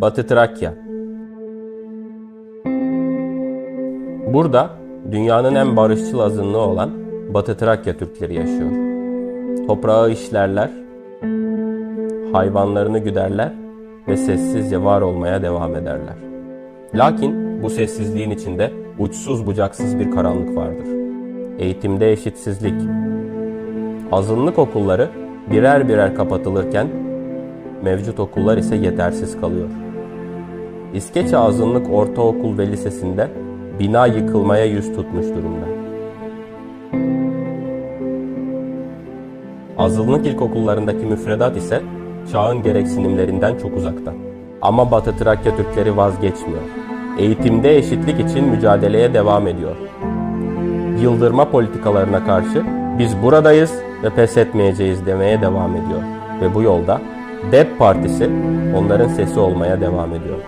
Batı Trakya Burada dünyanın en barışçıl azınlığı olan Batı Trakya Türkleri yaşıyor. Toprağı işlerler, hayvanlarını güderler ve sessizce var olmaya devam ederler. Lakin bu sessizliğin içinde uçsuz bucaksız bir karanlık vardır. Eğitimde eşitsizlik, azınlık okulları birer birer kapatılırken mevcut okullar ise yetersiz kalıyor. İskeçe Azınlık Ortaokul ve Lisesi'nde bina yıkılmaya yüz tutmuş durumda. Azınlık ilkokullarındaki müfredat ise çağın gereksinimlerinden çok uzakta. Ama Batı Trakya Türkleri vazgeçmiyor. Eğitimde eşitlik için mücadeleye devam ediyor. Yıldırma politikalarına karşı biz buradayız ve pes etmeyeceğiz demeye devam ediyor. Ve bu yolda DEP Partisi onların sesi olmaya devam ediyor.